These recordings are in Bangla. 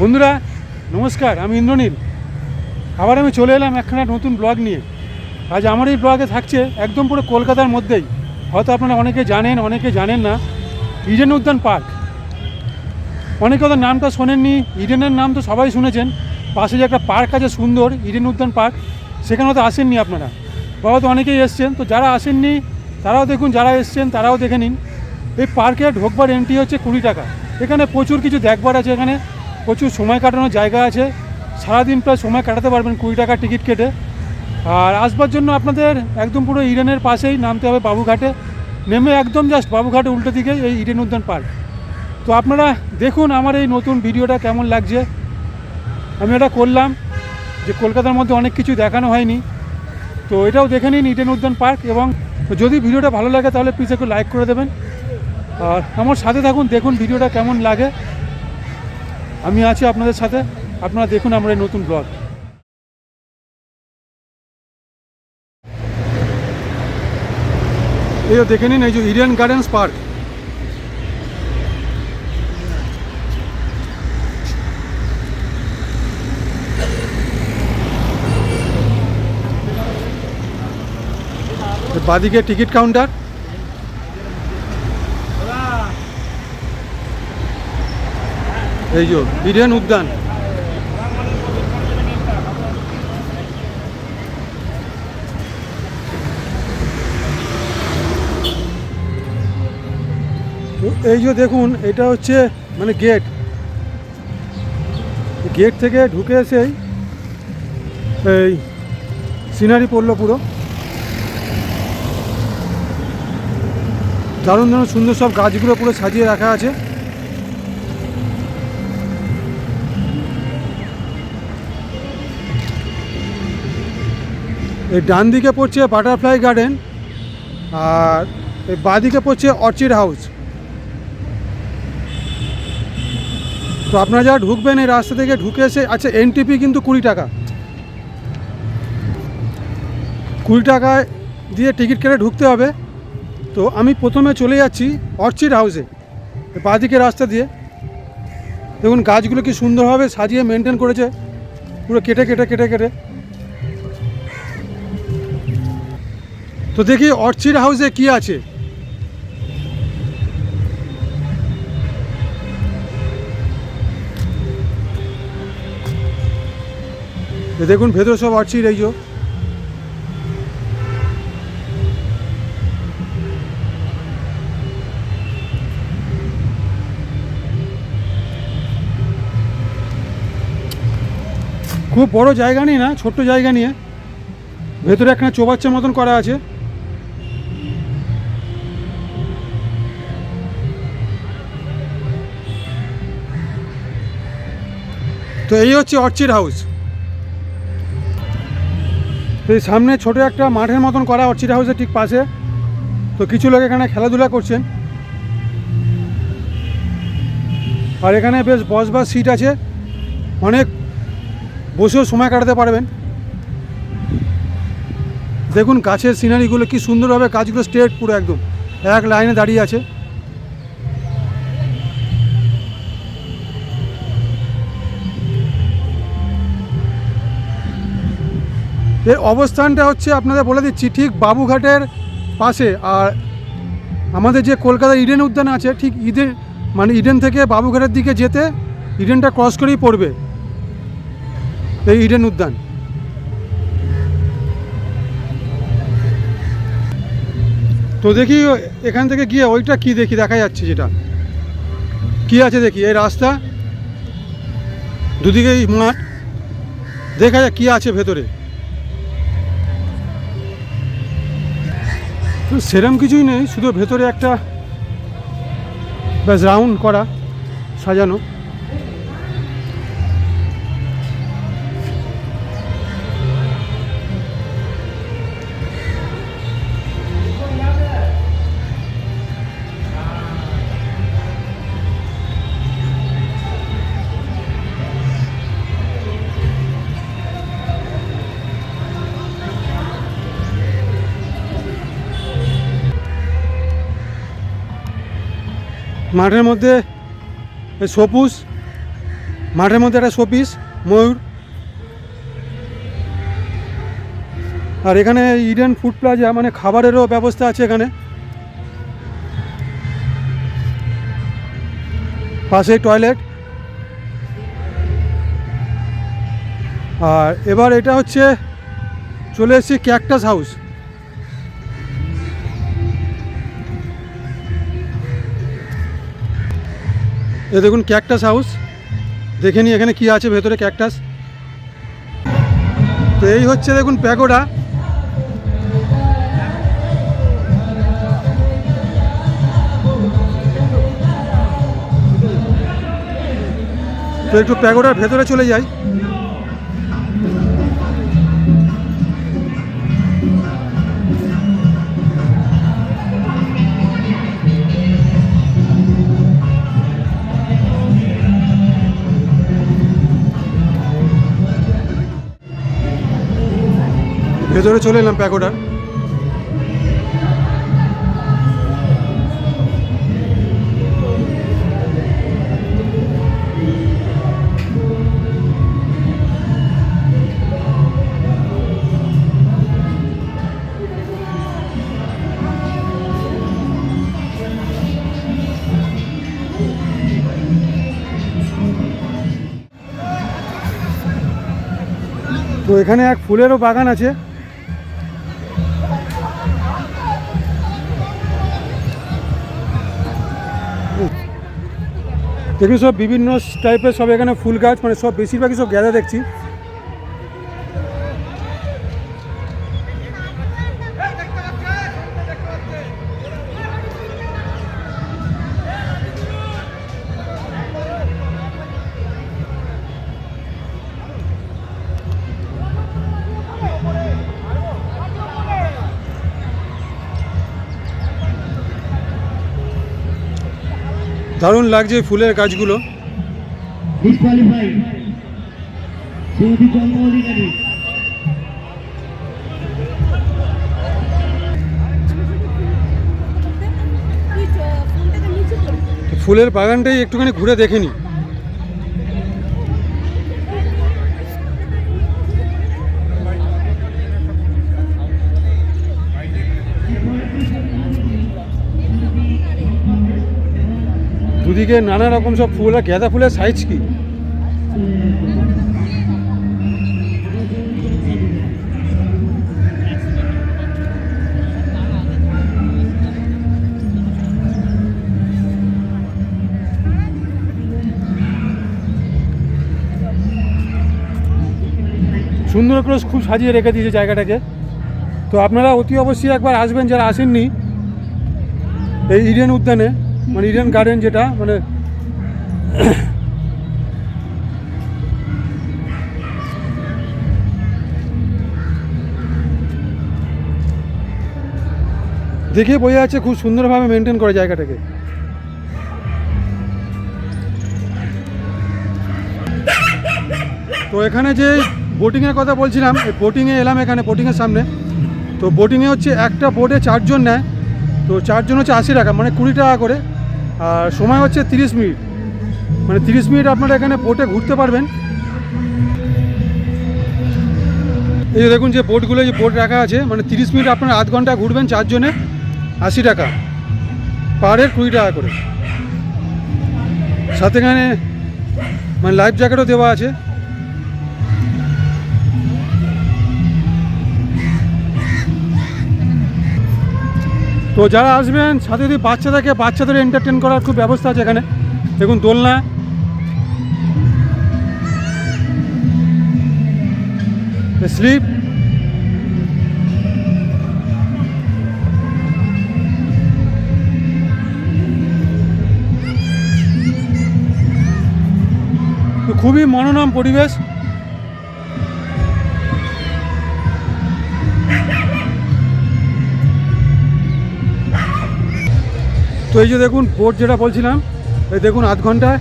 বন্ধুরা, নমস্কার, আমি ইন্দ্রনীল। আবার আমি চলে এলাম একখানা নতুন ব্লগ নিয়ে। আজ আমার এই ব্লগে থাকছে একদম পুরো কলকাতার মধ্যেই। হয়তো আপনারা অনেকে জানেন অনেকে জানেন না, ইডেন উদ্যান পার্ক। অনেকে ওদের নামটা শোনেননি, ইডেনের নাম তো সবাই শুনেছেন। পাশে যে একটা পার্ক আছে সুন্দর, ইডেন উদ্যান পার্ক, সেখানে তো আসেননি আপনারা। বাবা তো অনেকেই এসছেন, তো যারা আসেননি, তারাও দেখুন, যারা এসছেন, তারাও দেখে নিন। এই পার্কে ঢোকবার এন্ট্রি হচ্ছে কুড়ি টাকা। এখানে প্রচুর কিছু দেখবার আছে এখানে। প্রচুর সময় কাটানোর জায়গা আছে। সারাদিন প্রায় সময় কাটাতে পারবেন কুড়ি টাকা টিকিট কেটে। আর আসবার জন্য আপনাদের একদম পুরো ইডেনের পাশেই নামতে হবে বাবুঘাটে। নেমে একদম জাস্ট বাবুঘাটে উল্টো দিকে এই ইডেন উদ্যান পার্ক তো আপনারা দেখুন আমার এই নতুন ভিডিওটা কেমন লাগছে। আমি এটা করলাম যে কলকাতার মধ্যে অনেক কিছু দেখানো হয়নি। তো এটাও দেখে নিন ইডেন উদ্যান পার্ক এবং যদি ভিডিওটা ভালো লাগে তাহলে প্লিজ একটু লাইক করে দেবেন। আর আমার সাথে থাকুন, দেখুন ভিডিওটা কেমন লাগে। আমি আছি আপনাদের সাথে। আপনারা দেখুন আমার এই নতুন ব্লগ এই দেখে নিন, এই যে ইডিয়ান গার্ডেন্স পার্ক বাদিকে টিকিট কাউন্টার এই যে ইডেন উদ্যান। এই যে দেখুন, এটা হচ্ছে মানে গেট। গেট থেকে ঢুকে এসেই এই সিনারি পড়ল পুরো। দারুণ দারুণ সুন্দর সব গাছগুলো পুরো সাজিয়ে রাখা আছে। এই ডান দিকে পড়ছে বাটারফ্লাই গার্ডেন আর এই বাঁদিকে পড়ছে অর্চিড হাউস। তো আপনারা যারা ঢুকবেন এই রাস্তা থেকে ঢুকে এসে আচ্ছা এনটিপি কিন্তু কুড়ি টাকা। কুড়ি টাকায় দিয়ে টিকিট কেটে ঢুকতে হবে। তো আমি প্রথমে চলে যাচ্ছি অর্চিড হাউসে বাঁদিকে রাস্তা দিয়ে। দেখুন, গাছগুলো কি সুন্দরভাবে সাজিয়ে মেনটেন করেছে। পুরো কেটে কেটে কেটে কেটে। তো দেখি অর্চিড হাউসে কি আছে? দেখুন, ভেতরে সব অর্চিড এই খুব বড় জায়গা নিয়ে না? ছোট্ট জায়গা নিয়ে। ভেতরে একটা চৌবাচ্চার মতন করা আছে। তো এই হচ্ছে অর্চিড হাউস। এই সামনে ছোট একটা মাঠের মতন করা অর্চিড হাউসের ঠিক পাশে। তো কিছু লোক এখানে খেলাধুলা করছেন। আর এখানে বেশ বসবার সিট আছে। অনেক বসেও সময় কাটাতে পারবেন। দেখুন গাছের সিনারিগুলো কি সুন্দরভাবে গাছগুলো স্ট্রেট পুরো একদম। এক লাইনে দাঁড়িয়ে আছে। এর অবস্থানটা হচ্ছে আপনাদের বলে দিচ্ছি, ঠিক বাবুঘাটের পাশে। আর আমাদের যে কলকাতা ইডেন উদ্যান আছে, ঠিক ইডেন মানে ইডেন থেকে বাবুঘাটের দিকে যেতে ইডেনটা ক্রস করেই পড়বে। এই ইডেন উদ্যান। তো দেখি এখান থেকে গিয়ে ওইটা কি দেখি, দেখা যাচ্ছে যেটা। কি আছে দেখি, এই রাস্তা। দুদিকেই মাঠ দেখা যাক কি আছে ভেতরে। সেরম কিছুই নেই শুধু ভেতরে একটা ব্যাস রাউন্ড করা সাজানো। মাঠের মধ্যে সবুজ, মাঠের মধ্যে একটা শোপিস, ময়ূর। আর এখানে ইডেন ফুড প্লাজা মানে খাবারেরও ব্যবস্থা আছে এখানে। পাশে টয়লেট আর এবার এটা হচ্ছে, চলে এসেছি ক্যাকটাস হাউস এ দেখুন ক্যাকটাস হাউস দেখে নিই এখানে কি আছে, ভেতরে ক্যাকটাস তো এই হচ্ছে দেখুন প্যাগোডা। তো একটু প্যাগোডার ভেতরে চলে যাই। ভেতরে চলে এলাম প্যাগোডার তো এখানে এক ফুলেরও বাগান আছে। দেখুন সব বিভিন্ন টাইপের সব এখানে ফুল গাছ মানে সব বেশিরভাগই সব গ্যাদা দেখছি। দারুণ লাগছে ফুলের গাছগুলো তো ফুলের বাগানটাই একটুখানি ঘুরে দেখে নিই দুদিকে নানা রকম সব ফুল আর গাঁদা ফুলের সাইজ কি? সুন্দর করে খুব সাজিয়ে রেখে দিয়েছে জায়গাটাকে। তো আপনারা অতি অবশ্যই একবার আসবেন যারা আসেননি এই ইডেন উদ্যানে। মানে ইডেন গার্ডেন যেটা মানে দেখে বোঝা যাচ্ছে খুব সুন্দরভাবে মেনটেন করে জায়গাটাকে। তো এখানে যে বোটিংয়ের কথা বলছিলাম বোটিংয়ে এলাম এখানে বোটিংয়ের সামনে। তো বোটিংয়ে হচ্ছে একটা বোটে চারজন নেয়। তো চারজন হচ্ছে আশি টাকা মানে কুড়ি টাকা করে। আর সময় হচ্ছে তিরিশ মিনিট। মানে তিরিশ মিনিট আপনারা এখানে বোটে ঘুরতে পারবেন। এই যে দেখুন যে বোটগুলো যে বোট রাখা আছে মানে তিরিশ মিনিট আপনারা আধ ঘণ্টা ঘুরবেন চারজনে, আশি টাকা পার হেড কুড়ি টাকা করে। সাথে এখানে মানে লাইফ জ্যাকেটও দেওয়া আছে। তো যারা আসবেন, সাথে যদি বাচ্চা থাকে, বাচ্চাদের এন্টারটেন করার খুব ব্যবস্থা আছে এখানে। দেখুন, দোলনা। স্লিপ খুবই মনোরম পরিবেশ। তো এই যে দেখুন বোট যেটা বলছিলাম, এই দেখুন আধ ঘন্টায়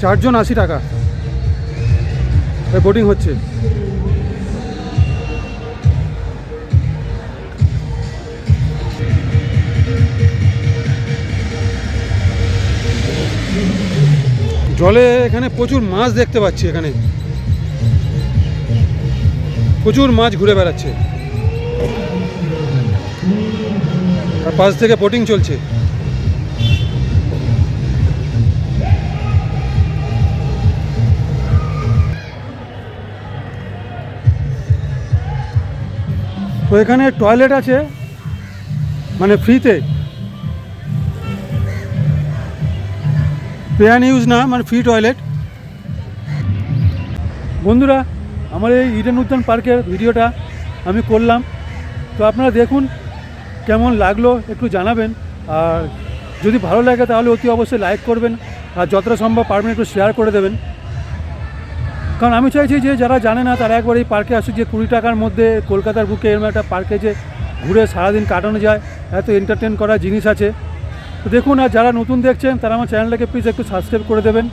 চারজন আশি টাকা বোটিং হচ্ছে। জলে এখানে প্রচুর মাছ দেখতে পাচ্ছি এখানে। প্রচুর মাছ ঘুরে বেড়াচ্ছে। আর পাশ থেকে বোটিং চলছে। এখানে টয়লেট আছে মানে ফ্রিতে পেয়ান ইউজ না মানে ফ্রি টয়লেট বন্ধুরা, আমার এই ইডেন উদ্যান পার্কের ভিডিওটা আমি করলাম। তো আপনারা দেখুন কেমন লাগল, একটু জানাবেন। আর যদি ভালো লাগে তাহলে অতি অবশ্যই লাইক করবেন। আর যতটা সম্ভব পারবেন একটু শেয়ার করে দেবেন। কারণ আমি চাইছি যে যারা জানে না, তারা একবার এই পার্কে আসুক, যে কুড়ি টাকার মধ্যে কলকাতার বুকে এরকম একটা পার্কে যে ঘুরে সারাদিন কাটানো যায়, এত এন্টারটেন করার জিনিস আছে। তো দেখুন, আর যারা নতুন দেখছেন, তারা আমার চ্যানেলটাকে প্লিজ একটু সাবস্ক্রাইব করে দেবেন।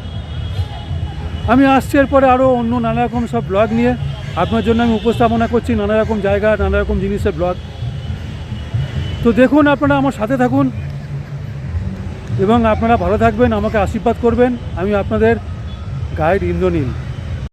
আমি আসছি এরপরে আরও অন্য নানা রকম সব ব্লগ নিয়ে। আপনার জন্য আমি উপস্থাপনা করছি নানা রকম জায়গা, নানা রকম জিনিসের ব্লগ তো দেখুন, আপনারা আমার সাথে থাকুন। এবং আপনারা ভালো থাকবেন, আমাকে আশীর্বাদ করবেন। আমি আপনাদের গাইড ইন্দ্রনীল।